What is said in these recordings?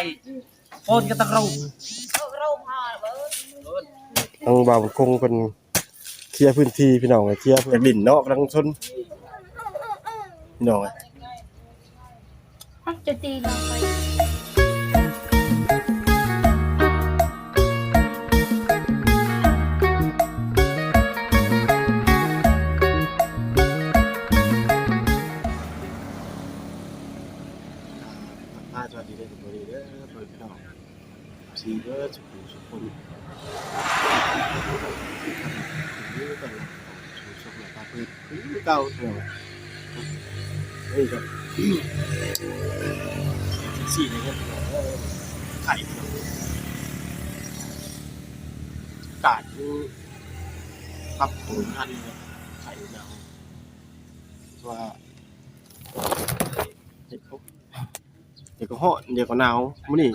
ข่โอนก็ต้องรู้ทางบ่าวคงเป็นเคลียร์พื้นที่พี่น้องเคลียร์พื้นดินเนาะกำลังชนพี่น้องจะตีน้องไปป้ ด้อสุขุสุขคนนี่เป็นสุขสุขแบบป้าเปิดเก่าเนาะนี่ก็สีนี่ก็ไข่กาดปรับตัวทันไข่ดาวว่าเด็กเขาเดี๋ยวก็หาะเดี๋ยวก็หนาวมื้อนี้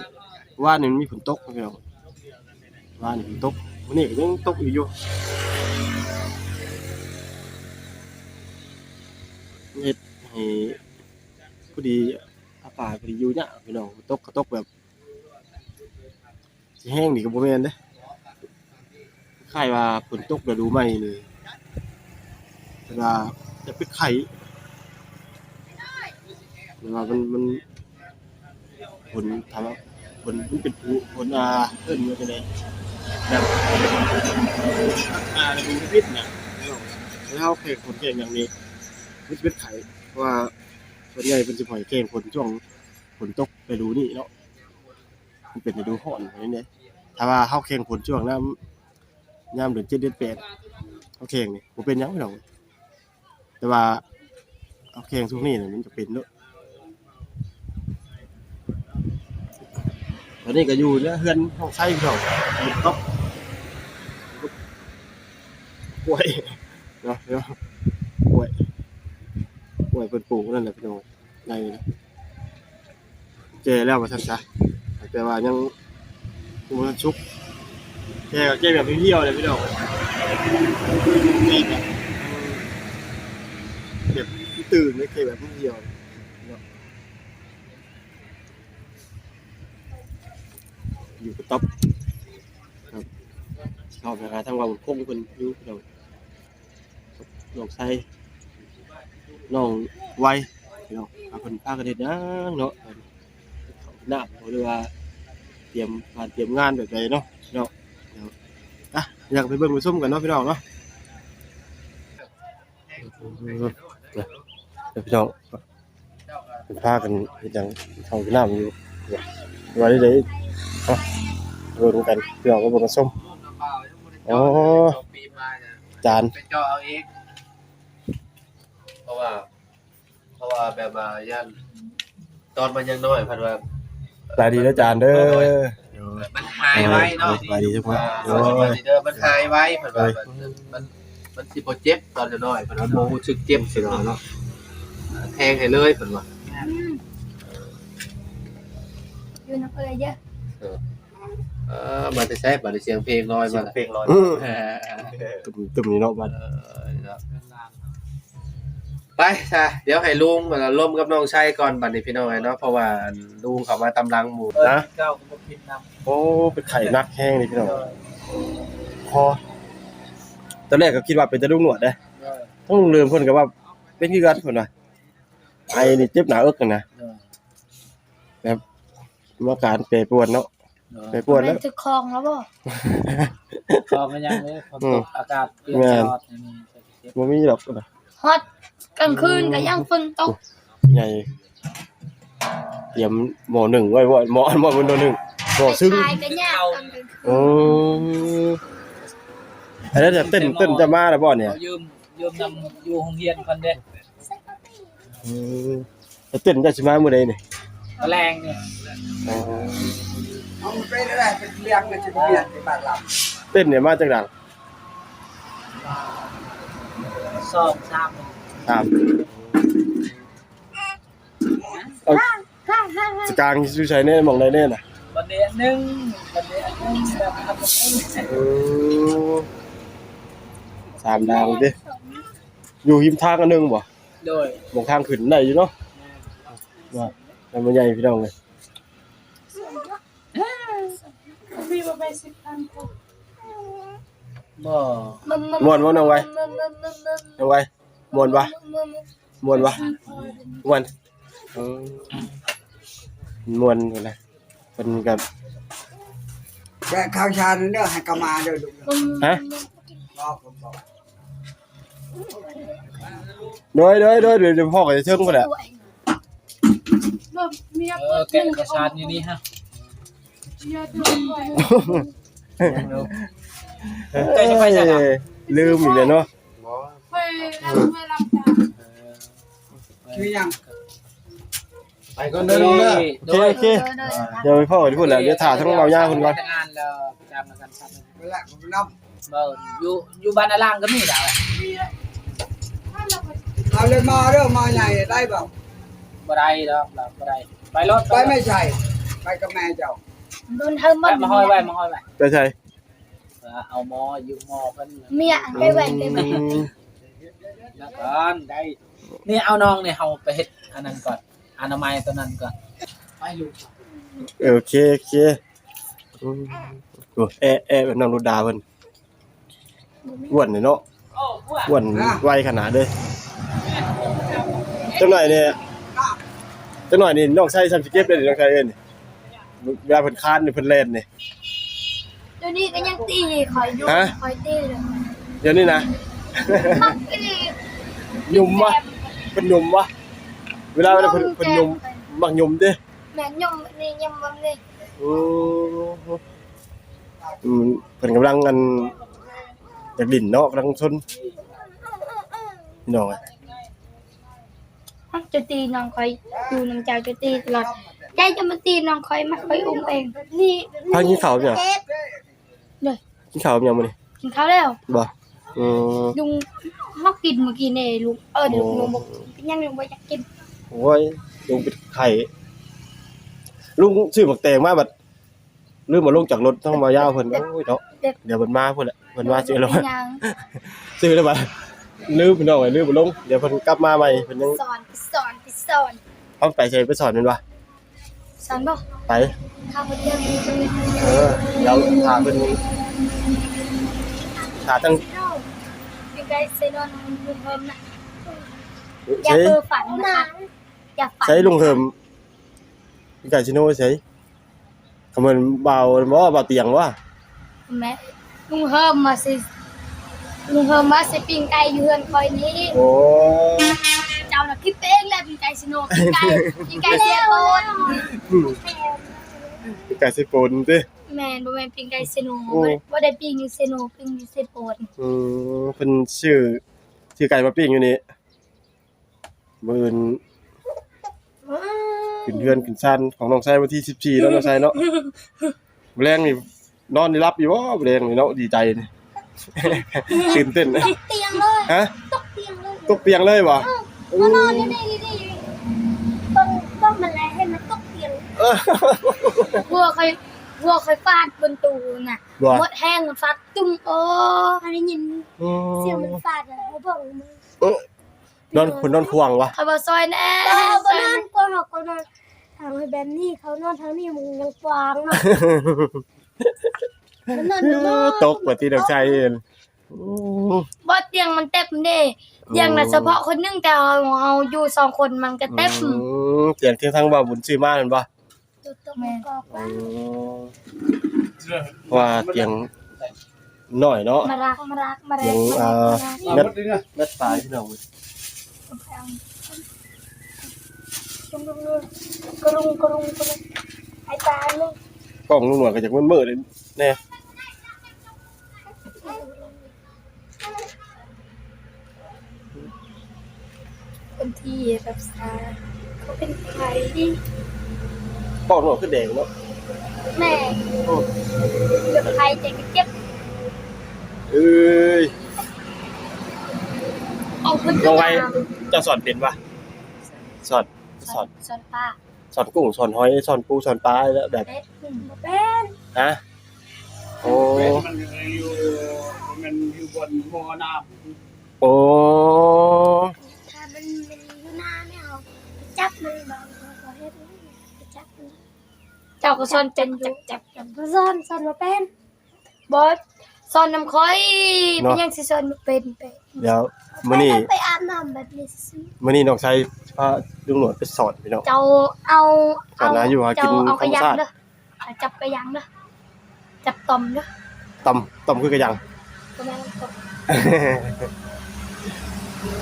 ว่านี่มันมีฝนตกพี่น้องว่านี่ฝนตกมื้อนี้ก็ยังตกอยู่อยู่เฮ็ดให้พอดีอากาศพอดีอยู่เนี่ยพี่น้องตกก็ตกแบบสิแห้งนี่ก็บ่แม่นเด้คล้ายว่าฝนตกฤดูใหม่นี่แต่ว่าจะเป็นไข่แต่ว่ามันมันผลทำว่า ผลมันเป็นผู้ผลอาเอิ้นว่าจังไดแบบอาดูพิษนะแล้วเขาเคยผลเก่งอย่างนี้มันจะเป็นไข่เพราะว่าส่วนใหญ่เป็นสิปล่อยเก่งผลช่วงฝนตกไปดูนี่เนาะมันเป็นฤดูร้อนอย่างนี้เนี่ยถ้าว่าเขาเข่งผลช่วงน้ำน้ำเดือนเจ็ดเดือนแปดเขาเข่งนี่ผมเป็นยังไม่หรอกแต่ว่าเขาเข่งช่วงนี้เนี่ยมันจะเป็นเนาะ ตอนนี้ก็อยู่เนี่ยเฮือนห้องไส้เขาก็ป่วยเนาะเดี๋ยวป่วยป่วยเป็นปลูกนั่นแหละพี่น้องในนะเจแล้วมาทันซะแต่ว่ายังมันชุกเจก็เจแบบเที่ยวเลยพี่น้องเจแบบแบบตื่นไม่เคยแบบเที่ยว อยู่กับต๊อปครับชอบนะครับทางว่าผมคงเป็นอยู่เราน้องไส้น้องไวเนาะอาคนพากันเด็ดนะเนาะหน้าเขาเรียกว่าเตรียมการเตรียมงานแบบไหนเนาะเนาะเดี๋ยวอะอยากไปเบิ่งไปส้มกันเนาะพี่น้องเนาะพี่น้องเป็นพากันยังเขาหน้ามันอยู่ววันนี้ เดี๋ยวเบิ่งกันเดี๋ยวก็เบิ่งกันส้มอ๋อปีมานี่ยจานไปเจาะเอาเองเพราะว่า เพราะว่าแบบว่าย่านตอนมันยังน้อยพันว่าสวัสดีนะจานเด้อมันหายไว้เนาะสวัสดีทุกคนโอ้ยเด้อมันหายไว้พันว่ามันมันมันสิบเจ็บตอนจะน้อยพันว่าโมรู้สึกเจ็บสิเนาะแทงให้เลยพันว่าอยู่น้ำเอ้ยเยอะ เออมาแต่ใช้บัดเสียงเพลงน้อยมาเพลงลอยอื้อเออ ตุ่มตุ่มนี่เนาะบัดไปจ้ะเดี๋ยวให้ลุงมาร่วมกับน้องชายก่อนบัดนี้พี่น้องไอ้เนาะเพราะว่าลุงเขามาตำลังหมู่นะเก้าก็พิมพ์นโอ้เป็นไข่นักแห้งนี่พี่น้องคอตอนแรกก็คิดว่าเป็นตะลุงหนวดเด้ต้องลืมเพิ่นก็ว่าเป็นคือกันเพิ่นว่าไอ้นี่เจ็บหน้าอกกันนะแบบ อาการแปรปรวนเนาะแปรปรวนเป็แล้นวตึกคลองแล้วบ่ำชอบมันยังเลยฝนตกอากาศเปลี่ยนตลอดนี่บ่มีหรอกนะฮอตกลางคืนก็ยังฝนตกใหญ่เตรียมหมอหนึ่งไว้บ่หมอหมอบนตัวหนึ่งหมอซึ่งตายก็ยากตอนกลางคืนโอ้อันนั้นจะเต้นเต้นจะมาแล้วบ่เนี่ยเขายืมยืมนำอยู่โรงเรียนคนเด้อืมจะเต้นจะสิมามื้อใดนี่ แมลงเนี่ยอ๋อเอาไปได้แหละเป็นเรียงเป็นจะเรียนเป็นบาทลเต้นเนี่ยมาจากดังสองสามตามเอาฮ่าฮ่าฮ่าสกลางอยู่ไสแน่หมองใดแน่น่ะวันนี้อันหนึงวันนี้อันหนึงแบบทำแบบนี้เออสามดาวดิอยู่หิมทางอันหนึงบ่โดยหมองทางขึ้นได้อยู่เนาะว่าแต่ มันใหญ่พี่น้องเลยพี่มาไปสิบพันคนบ่ม่วนบ่น้องไว้น้องไว้ม่วนบ่ม่วนบ่ม่วนอืมม่วนพุ่นน่ะเพิ่นก็แกข้าวชาเด้อให้กมาเด้อลูกฮะบอกผมบอกโดยโดยโดยเดี๋ยวเดี๋ยวพ่อก็จะเชิงพุ่นแหละ เมียเออแกะกระชานอยู่นี่ฮะแกจะไปจังเอ้ยลืมอีกแล้วเนาะไปไปรับจ้างคือยังไปก่อนเด้อน้องเด้อโอเคโอเคเดี๋ยวพ่อจะพูดแล้วเดี๋ยวถ่าทั้งเบาย่าคนก่อนงานแล้วจำกันครับเวลาผมนับเบิ่อยู่อยู่บ้านอาล่างก็มีดาวเอาเลยมาเด้อมาใหญ่ได้บ่า บ่ได้ดอกเราบ่ได้ไปรถไปไม่ใช่ ไปกับแม่เจ้าโดนเธอไปมัดมาห้อยไว้มาห้อยไว้ไปใช่เอาหมออยู่หมอเพิ่นเมียไปแหวนไปแหวอืนมแล้วก่อนได้นี่เอาน้องเนี่ยเฮาไปเฮ็ดอันนั้นก่อนอนามัยตัวนั้นก่อนไปลูกโอเคโอเคอืมโอ้แอะแอะแบบน้องรุดาเพิ่นอ้วนเลยเนาะโอ้พวกอ้วนไวขนาดเลยจังหน่อยเนี่ย จังหน่อยนี่น้องใช้ซัมสเก็ตเลยน้องใช้เอิ้นนี่เวลาเพิ่นคานนี่เพิ่นเล่นนี่ เดี๋ยวนี้ก็ยังตีคอยยุ่คอยตีเลยเดี๋ยวนี้นะ มักตียุ่มวะเพิ่นยุ่มวะเวลาเพิ่นเพิ่นยุ่มมักยุ่มเด้ แม่ยมนี่ยมบังนี่อืมอืมเพิ่นกำลังกันอยากดินเนาะกำลังชนพี่น้องอะ จะตีน้องคอยอยู่น้ำใจจะตีตลอดใจจะมาตีน้องคอยมาคอยอุ้มเอง นี่พากินข้าวเนี่ยเลยกินข้าวยังมื้อนี้กินข้าวแล้วบ่อืมลุงฮอกกินเมื่อกี้นี่ลุงเออลุงลุงบอกยังลุงบอกอยากกินโอ้ยลุงเป็นไข่ลุงซื้อหมักแตงมาบัดลืมมาลงจากรถต้องมายาวเพิ่นโอ้ยเนาะเดี๋ยวเพิ่นมาพุ่นแหละเพิ่นมาซื้อแล้วยังซื้อแล้วมา ลืมพี่น้องไว้ลืมบ่ลงเดี๋ยวเพิ่นกลับมาใหม่เพิ่นยังสอนไปสอนไปสอนเอาไปใช้ไปสอนแม่นบ่สอนบอกไปข้าวเที่ยงเออเดี๋ยวถามเพิ่นถามตั้งยังไงเซนอนลุงเพิ่มนะอย่าใช้เพ้อฝันนะคะอย่าฝันใช้ลุงเฮิมพี่ไก่ชิโน่ใช้คำมันเบาบ่เบาเตียงว่าแม่ลุงเพิ่มมาสิ ลุงเพิ่มมาสิปิ้งไก่อยู่เฮือนคอยนี้โอ้เจ้าน่ะคิดเองแหละปิ้งไก่สิโนปิ้งไก่ปิ้งไก่เสียโตนพี่ไก่สิปนติแม่นบ่แม่นปิ้งไก่เซโนโอ้บ่บ่ได้ปิ้งอยู่เซโนปิ้งอยู่เซโปนอืมเพิ่นชื่อชื่อไก่มาปิ้งอยู่นี่มื้ออื่นขึ้นเฮือนขึ้นชั้นของน้องชายวันที่14แล้วน้องชายเนาะแรงนี่นอนนี่รับอยู่บ่แรงนี่เนาะดีใจนี่ ตื่นเต้นตกเตียงเลยฮะตกเตียงเลยตกเตียงเลยบ่มานอนอยู่นี่นี่ต้องต้องมันอะไรให้มันตกเตียงเออวัวเคยวัวเคยฟาดบนตูน่ะบ่หมดแห้งมันฟาดตุ้มโอ้อันนี้ยินอืเสียงมันมฟาดอะเขาบอกมึงเออนอนคนนอนควงวะเขาบอกซอยแน่เขาก็นอนกวนเขาก็นอนทางให้แบบนี้เขานอนทางนี้มึงยังฟางเนาะ มันนอนอยู่นอนตกกว่าที่ดอกชายเองอืมบอเตียงมันเต็มเด้เตียงน่ะเฉพาะคนหนึงแต่เอาเอาอยู่สองคนมันก็เต็มอืมเสียงเที่ยงทั้งบ่าวบุญชื่อมากนั่นปะจุดตรงกอกอืมเพราะว่าเตียงน้อยเนาะมารักมารักมารัเตียกงมาอ่ารักแมทแมทตายพี่น้องชุมลุงลุงกระลุงกระลุงกระลุงไอ้ตาลุงกล้องลุงหนวดก็จากมืดมืดเลยแน่ คนที่แบบซาเขาเป็นใครกล้องหนวดคือแดงเนาะแม่เลือกใครใจก็เจ็บเอ้ยเอาคนน้องไว้เจะสอนเป็นปะสอนสสออนนสอนป้าสอนกุ้งสอนหอยสอนปูสอนปลาแล้วแบบเล็ดอืมเป็นฮะโอ้มันอยู่มันอยู่บนหม้อน้โอ้ จับมันบอกเขาเฮ็ดไปจับมันจจ้าก็ซ่อนเป็นอยู่จับจับซ่อนซ่อนบ่เป็นบ่ซ่อนน้ำค่อยเป็นยังสิซ่อนบ่เป็นไปเดี๋ยวมื้อนี้ไปอาบน้ำแบบนี้ซื้อมื้อนี้น้องชายพาลุงหนวดไปสอนพี่น้อง เจ้าเอาก่อนนะอยู่หากินเจ้เอากระยังธรรมชาติ เด้อเอาจับกระยังเด้อจับต่อมเด้อตำตำคือกระยัง ประมาณนั้นต่อม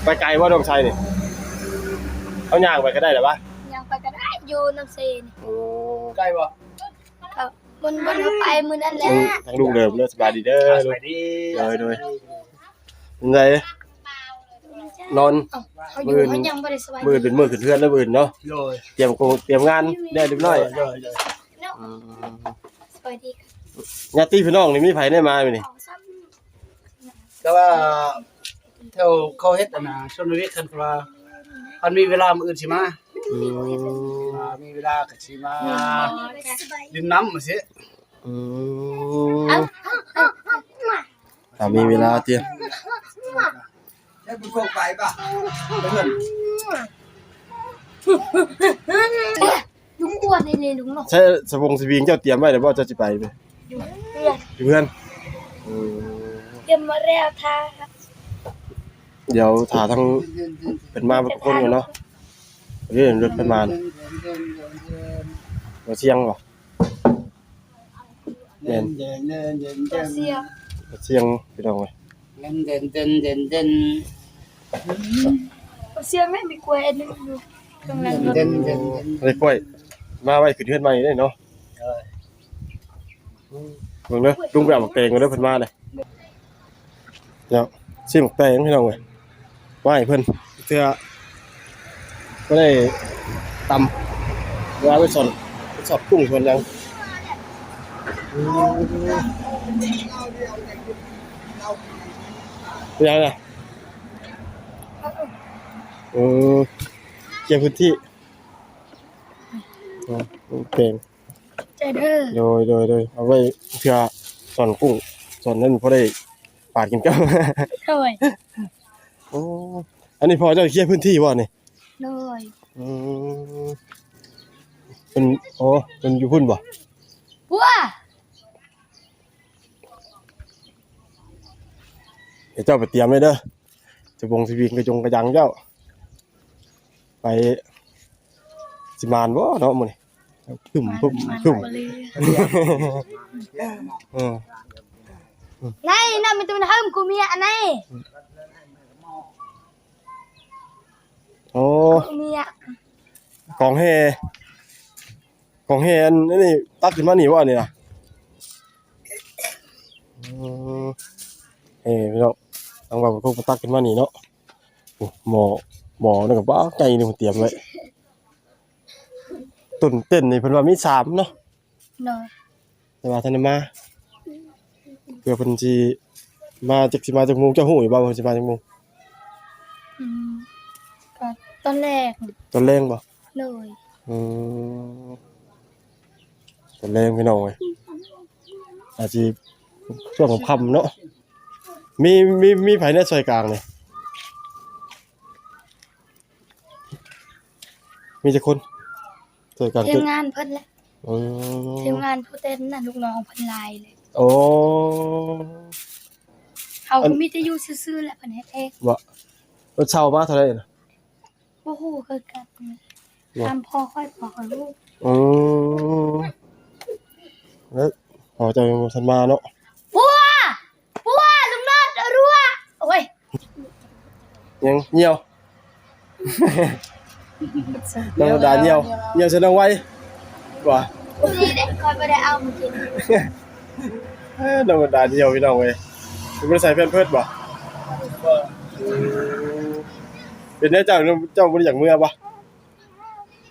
ไปไกลว่าน้องชายนี่ เอาย่างไปก็ได้เหรอวะยังไปก็ได้อยู่น้ำเซนโอ้ใกล้บ่ก็บนบนเอาไปมื้อนั้นแหละทั้งทั้งลุงเดิมเด้อสบายดีเด้อสวัสดีโดยโดยเป็นไงนอน เขาอยู่มื้อเขายังบ่ได้สบายมือเป็นมือขึ้นเทือนแล้วมือเนาะโดยเตรียมโกเตรียมงานได้เรียบร้อยโดยโดยสบายดีค่ะญาติพี่น้องนี่มีไผได้มาไหมนี่เอาซ้ำแต่ว่าเท่าเขาเฮ็ดอันน่ะชนวิทย์คันว่า มันมีเวลามื้ออื่นสิมาอืมอ่ามีเวลาก็สิมาดินน้ำมาสิอืมถ้ามีเวลาเตรียมได้บุญโคกไปป่ะเพื่อนลุงอ้วนนี่นี่ลุงเนาะใช้สบงสวิงเจ้าเตรียมไว้เดี๋ยวบ่เจ้าสิไปไหมอยู่เพื่อนอยู่เพื่อนอืมเตรียมมาแล้วท่า เดี๋ยวถ่าทั้งเป็นมาเป็นคนกันเนาะเรื่องรถเป็นมาเราเชียงบ่เดินเดินเดินเดินตัวเสียเราเชียงพี่น้องเว้ยเดินเดินเดินเดินตัวเสียไม่มีกล้วยอันนึงอยู่กำลังรถเดินเดินอะไรกล้วยมาไว้ขึ้นเฮือนใหม่ได้เนาะเบิ่งเด้อลุงไปเอาหมกแตงมาเด้อเพิ่นมาเลยเดี๋ยวซิหมกแตงพี่น้องเว้ยไหว้เพิ่นเทื่อก็ได้ตำเวลาไปสอนไปสอบกุ้งส่วนยังเป็นยังไงเออเกี่ยวพื้นที่อ๋อเก่งใจเด้อโดยโดยโดยเอาไว้เพื่อสอนกุ้งสอนนั่นพอได้ปาดกินกับเท่าไหร่ โอ้อันนี้พอเจ้าเคลียร์พื้นที่บ่นี่เลยอืมเป็นโอ้เป็นอยู่พุ่นบ่ว้าเดี๋ยวเจ้าไปเตรียมเลยเด้อจะบงสิวิงกระจงกระยังเจ้า ไปสิมานบ่เนาะมื้อนี้พึ่มพึ่มพึ่มเออไหนน่ะมันจะมันห้ามกูเมียอันไหน โอ้กูเมียกองแฮกองแฮอันนี้ตักขึ้นมานี่บ่นี่น่ะอืมเอ้พี่น้องต้องว่าพวกมันตักขึ้นมานี่เนาะโอ้หมอหมอนี่ก็บ้าไก่นี่มันเตรียมไว้ต้นเต้นนี่เพิ่นว่ามีสามเนาะเลยแต่ว่าท่านได้มาเพื่อเพิ่นสิมาจากสิมาจากหมุงเจ้าหู้อยู่บ่ว่าเพิ่นสิมาจากหมุงอืมก็ ตอนแรกตอนแรงบ่เลยอืมตอนแรงพี่น้องเว้ยอาจสิช่วงของค่ำเนาะมีมีมีไผในซอยกลางนี่มีจักคนซอยกลางทีตึมกงานเพิ่นแหละอืทีมมงานผู้เต้นน่ะลูกน้องเพิ่นลายเลยโอ้ เขาก็มีแต่อยู่ซื่อๆแหละเพิ่นเฮ็ดเองบ่รถเช่ามาเท่าไหร่น่ะ โอ้โหคือกันตามพ่อค่อยบอกกับลูกอืมแล้วพอเจะยังบ่ทันมาเนาะปัวปัวลุงนอดรัวโอ้ยยังเหี่ยวน้องดาเหี่ยวเหี่ยวใส่น้องไว้ว่านี่เด็กคอยบ่ได้เอามากินเอ้อน้องดาเหี่ยวพี่น้องเว้ยคุณบ่ได้ใส่แพมเพิร์สบ่ เป็นได้เจ้าเจ้าบ่ได้อยากเมื่อบ่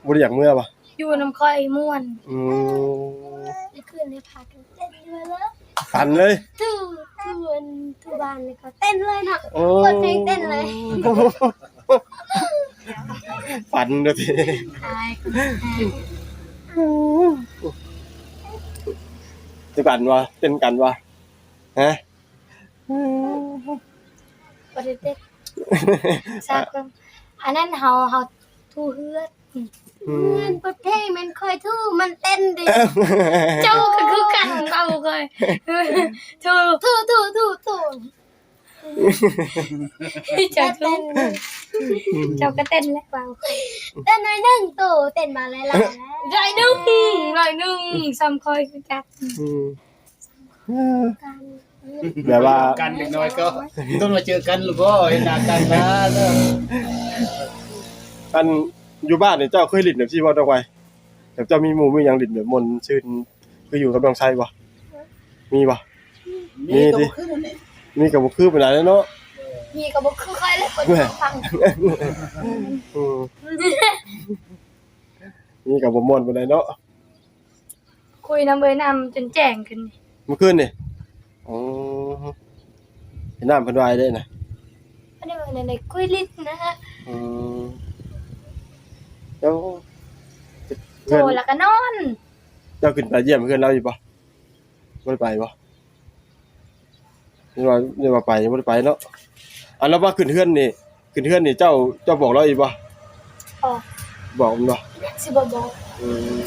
บ่ได้อยากเมื่อบ่อยู่น้ำค่อยม่วนอืมในคืนนี้พากันเต้นด้วยแล้วฝันเลยทู่ทู่อันทู่บ้านเลยก็เต้นเลยเนาะโอ้เปิดเพลงเต้นเลยฝันเด้อพี่ตายจะกันว่าเต้นกันว่าฮะบ่ได้เต้นทราบกัน อันนั้นเฮาเฮาทูเฮือดเงินประเทศมันเคยทู่มันเต้นดิเจ้าก็คือกันเบาเลยทูทูทูทูทูเจ้าเต้นเจ้าก็เต้นแล้วเบาเต้นหน่อยหนึงตู่เต้นมาหลายๆแล้วร้อยหนึ่งร้อยหนึ่งซ้ำคอยคือจักอืมแบบว่า กันเด็กน้อยก็ ต้องมาเจอกันลูกก็เห็นหน้ากันนะเริ่ม อันอยู่บ้านเนี่ยเจ้าเคยลิ้นแบบที่ว่าต้องไว้แบบเจ้ามีหมู่มีหยังลิ้นแบบมนต์ชื่นคืออยู่กับน้องชายบ่มีบ่ มีดิมีกับบ่คือปานใดเนาะมีก็บอกคือใครเลยคนฟังอืมมีกับบ่ม่วนปานใดเนาะคุยน้ำเบยนำจนแจ้งขึ้นเมื่อคืนนี่อ๋อเห็นน้ำเพิ่นวายได้นะอันนี้มันในคุยลิ้นนะฮะอืม แล้วโจเพื่อนแล้วก็นอน เจ้าขึ้นไปเยี่ยมเพื่อนเราอยู่ปะไม่ได้ไปปะนี่ว่านี่ว่าไปไม่ได้ไปเนาะอันแล้วว่าขึ้นเพื่อนนี่ขึ้นเพื่อนนี่เจ้าเจ้าบอกเราอีกปะอ๋อ บอกมันปะสิบบอกอืม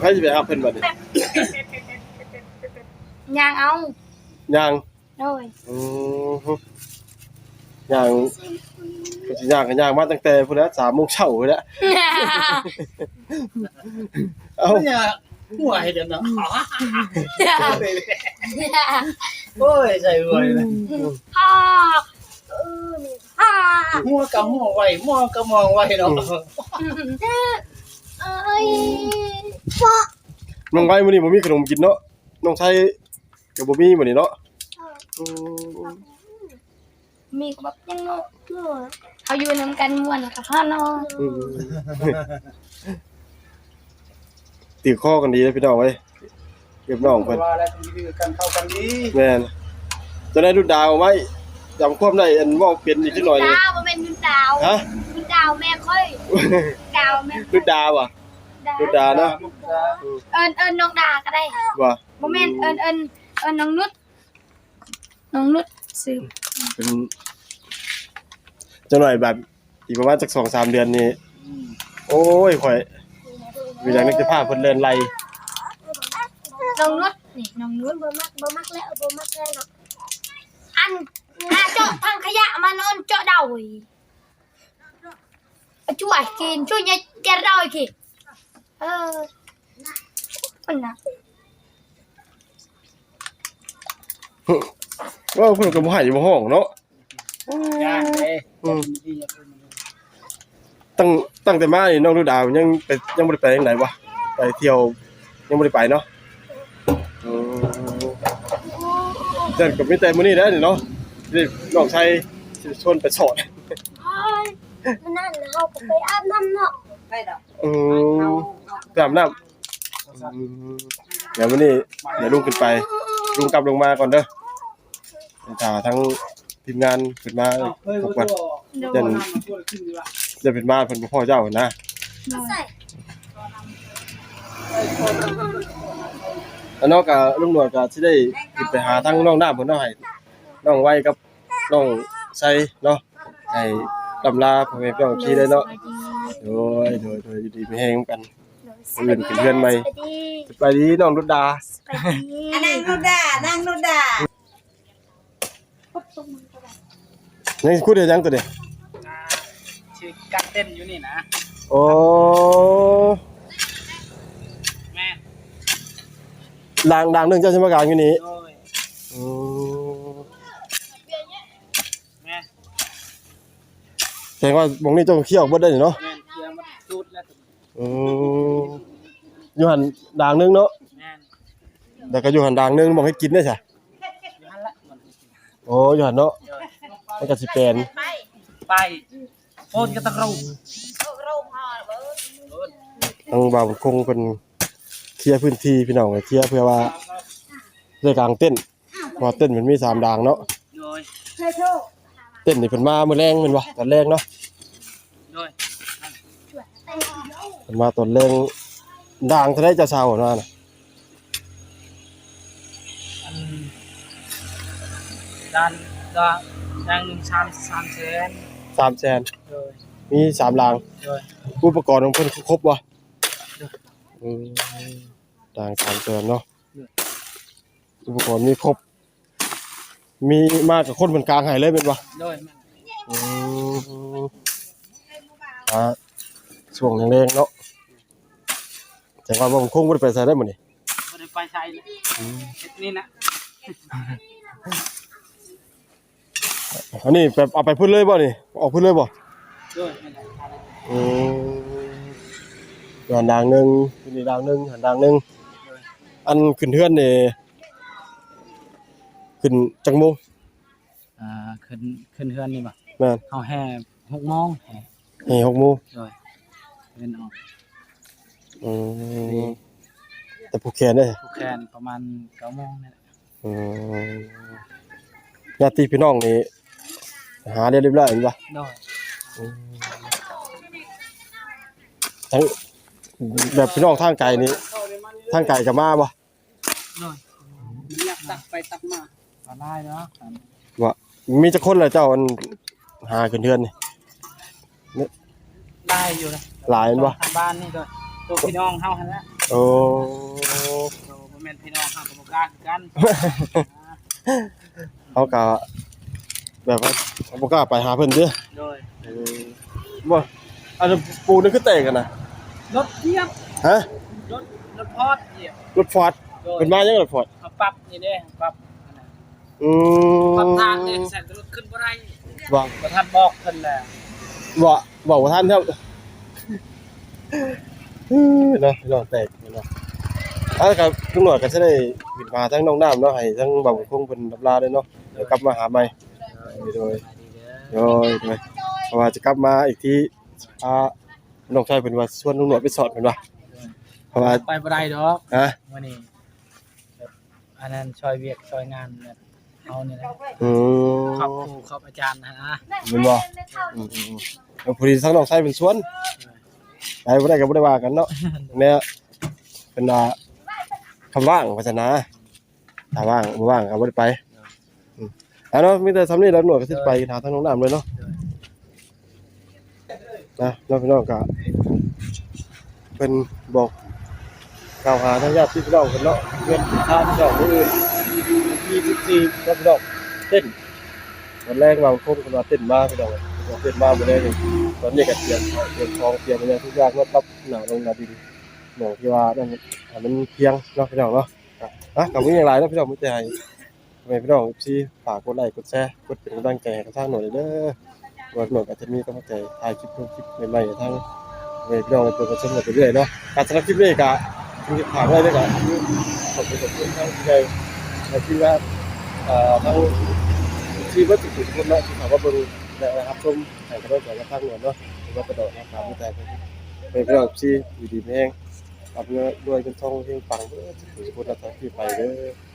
ให้จะไปหาเพื่อนบัดนี้ยางเอาย่างโอ้ยอืมย่าง ก็สิย่างกันย่างมาตั้งแต่พุ่นละสามโมงเช้าพุ่นละเอ้าเนี่ยหัวให้เดี๋ยวนะโอ้ยใจรวยเลยฮ่าเออนี่ฮ่าหัวกับหัวไวมองกับมองไวเนาะเอ้ยน้องไว้มื้อนี้บ่มีขนมกินเนาะน้องชายก็บ่มีมื้อนี้เนาะอื มมีก็แบบยังเนาะเออเขาอยู่นำกันม่วนกับพ่อนอนอืมตีข้อกันดีเลยพี่น้องเว้ยเก็บน้องเพิ่นว่าแล้วต้องยืดกันเข้ากันดีแม่นจะได้ดูดาวไว้จำความได้อันเว่าเป็นอีกจักหน่อยนี่ดาวมันเป็นดาวฮะดาวแม่ค่อยดาวแม่ดูดาวอะดูดาวเนาะเอิญเอิญน้องดาก็ได้ว่าโมเมนต์เอิญเอิญเอิญน้องนุชน้องนุชสืบ เป็นจังหน่อยแบบอีกประมาณจัก2-3เดือนนี่โอ้ยข่อยมีอย่างนึกจะพาเพิ่นเดินไล่น้องนุชนี่น้องนุชบ่มักบ่มักแล้วบ่มักแล้วเนาะอันอาเจาะทางขยะมานอนเจาะเดาอีช่วยกินช่วยยายแกเราอีกทีเออมันนะ ว่าเพิ่นก็บ่ให้บ่ห้องเนาะย่างเลยอืมตั้งตั้งแต่มานี่น้องดูดาวยังไปยังบ่ได้ไปทางไหนวะไปเที่ยวยังบ่ได้ไปเนาะอืมแต่ก็มีแต่มื้อนี้แหล้วนี่เนาะนี่น้องชายสิชวนไปสอนเฮ้ยมันนั่นเฮาก็ไปอาบน้ำเนาะไปดอกอืมไปอาบน้ำอืมเดี๋ยววันนี้เดี๋ยวลุงขึ้นไปลุงกลับลงมาก่อนเด้อไป ถ่าทั้งทีมงานขึ้นมาเฮ้ยทุกูกวันจะยันช่วยขึ้นดีกว่าจะเป็นมาเพิ่นบ่พ่อเจ้านะใส่แล้วนอกจากลุงหนวดก็สิได้ขึ้นไปหาทั้งน้องน้ำเพิ่นเนาะให้น้องไว้กับน้องใส่เนาะให้ลำลาพ่อแม่พี่น้องที่ได้เนาะโดยโดยโดยอยู่ดีมีแฮงกันเพื่อนเป็นเพื่อนใหม่สวัสดีสบายดีน้องรุดดาสวัสดีอันนั่งนุดา นั่งนุดายังคุยได้ยังตัวเด้ชื่อกัดเต้นอยู่นี่นะ โอ้แม่ด่างด่างหนึงเจ้าสิมากลางอยู่นี่โอ้ยอืมแม่แสดงว่าบงนี้เจ้าเคี่ยวเบิดได้นี่เนาะแม่เคียร์มันจุดแล้วอืมอยู่หันด่างหนึงเนาะแม่แต่ก็อยู่หันด่างหนึงบ่ให้กินได้ซะยันละมัน โอ้อยู่หันเนาะมันก็สิแปลนไปโอนก็ตะกรูทางบ่าวคงเพิ่นเคลียร์พื้นที่พี่น้องให้เคลียร์เพื่อว่าได้กลางเต้นท์เพราะว่าเต้นท์มันมีสามด่างเนาะโดยเต้นท์นี่เพิ่นมามื้อแรงแม่นบ่ตอนแรกเนาะโดยเพิ่นมาตอนแรงด่างเท่าใดเจ้าสาวว่าน่ะอัน ด้านก็ดังหนึ่งสามสามแสน3แสนโดยมีสามรางโดยอุปกรณ์ของเพิ่นครบบ่อืมต่างสามตัวเนาะอุปกรณ์มีครบ มีมากับคนบนกลางให้เลยเป็นบ่โดยมันอืมอ่าช่วงแรงๆเนาะแต่ว่าบ่คงบ่ได้ไปใส่ได้หมดนี่บ่ได้ไปใช้เลยเฮ็ดนี่นะ อันนี้แบบเอาไปพุ่นเลยบ่นี่ออกพุ่นเลยบ่โดยมันได้อืมหันดางหนึงขึ้นอีกดางหนึงหันดางหนึงอันขึ้นเทือนนี่ขึ้นจังโมงอ่าขึ้นขึ้นเฮือนนี่บ่แม่นเฮาแห่6โมงแห่ให้หกโมงโดยเงินออกอืมแต่ผู้แขนเด้ ผู้แคนประมาณ9โมงนี่แหละอืมญาติพี่น้องนี่ หาได้เรียบร้อยแม่นบ่โดยทั้งแบบพี่น้องทางไกลนี่ทางไกลก็มาบ่โดยอยากตักไปตักมาก็ได้เนาะว่ามีจักคนล่ะเจ้าอันหาขึ้นเทือนนี่ได้อยู่นะหลายแม่นบ่ทางบ้านนี่โดยตัวพี่น้องเฮาหั่นแหละโอ้ตัวบ่แม่นพี่น้องเฮาก็บ่กล้าคือกันเขาก็ แบบว่าบ่กล้าไปหาเพิ่นเด้อโดยเออบ่อันนั้นปูนี่คือแตกกันนะรถเทียบฮะรถรถพอดเหยียบรถฟอร์ดโดยเป็นมายังรถฟอร์ดเอาปรับนี่เด้ปรับอันนั้นอืมปรับทางนี่แสนรถขึ้นบ่ได้บ่บ่ทันบอกเพิ่นแหละบ่บอกว่าท่านครับเฮ้ยเนาะพี่น้องแตกเนาะอะครับทุกหน่อยก็จะได้บินมาทั้งน้องน้ำเนาะให้ทั้งบ่าวคงเพิ่นรับลาด้วยเนาะเดี๋ยวกลับมาหาใหม่ โดยโดยโดยเพราะว่าจะกลับมาอีกทีอ่าน้องชายเพิ่นว่าชวนลุงหนวดไปสอนเพิ่นว่าเพราะว่าไปบ่ได้ดอกฮะมื้อนี้แบบอันนั้นช่วยเวียกช่วยงานแบบเอานี่แหละอืมขอบครูขอบอาจารย์นะนะแม่นบ่อืมๆๆแล้วพอดีทั้งน้องชายเป็นสวนไปบ่ได้ก็บ่ได้ว่ากันเนาะเนี่ยเป็นว่าคำว่างว่าซั่นนะถ้าว่างบ่ว่างก็บ่ได้ไป อะเนาะมีแต่สำนี้แล้วหน่วยก็สิไปหาทางน้องน้ำเลยเนาะนะน้องพี่น้องก็เพิ่นบอกกล่าวหาทางญาติพี่น้องเพิ่นเนาะเพื่อนทางพี่น้องผู้อื่นที่14ครับพี่น้องเต้นวันแรกเราคบกันมาเต้นมากพี่น้องเราเต้นมาหมดเลยตอนนี้ก็เตรียมเตรียมทองเตรียมอะไรทุกอย่างก็รับหนาลงนาดินหนองที่ว่านั่นมันเพียงเนาะพี่น้องเนาะอะกับมึงอย่างไรเนาะพี่น้องไม่ใจ ทำไมพี่น้องซีฝากกดไลค์กดแชร์กดเป็นกำลังใจให้กับทางหน่อยเด้อวันหน่อยอาจจะมีกำลังใจถ่ายคลิปลงคลิปใหม่ๆทางเวพี่น้องตัวกระชุ่มกันไปเรื่อยเนาะการสำหรับคลิปนี้ก็ถามอะไรได้วยก็ขอบคุณขอบคุณทางที่ใดที่ว่าเอ่อทางที่วัตถุทุกคนเนะที่ถามว่าเบิ่นะครับชมให้กำลังใจกับทางหน่วยเนาะหรือว่ากระโดดนะครับไม่แต่เป็นเป็นแบบที่อยู่ดีแม่งรับเงินด้วยเป็นทองเพียงปังเด้อทุกคนนะครับที่ไปเด้อ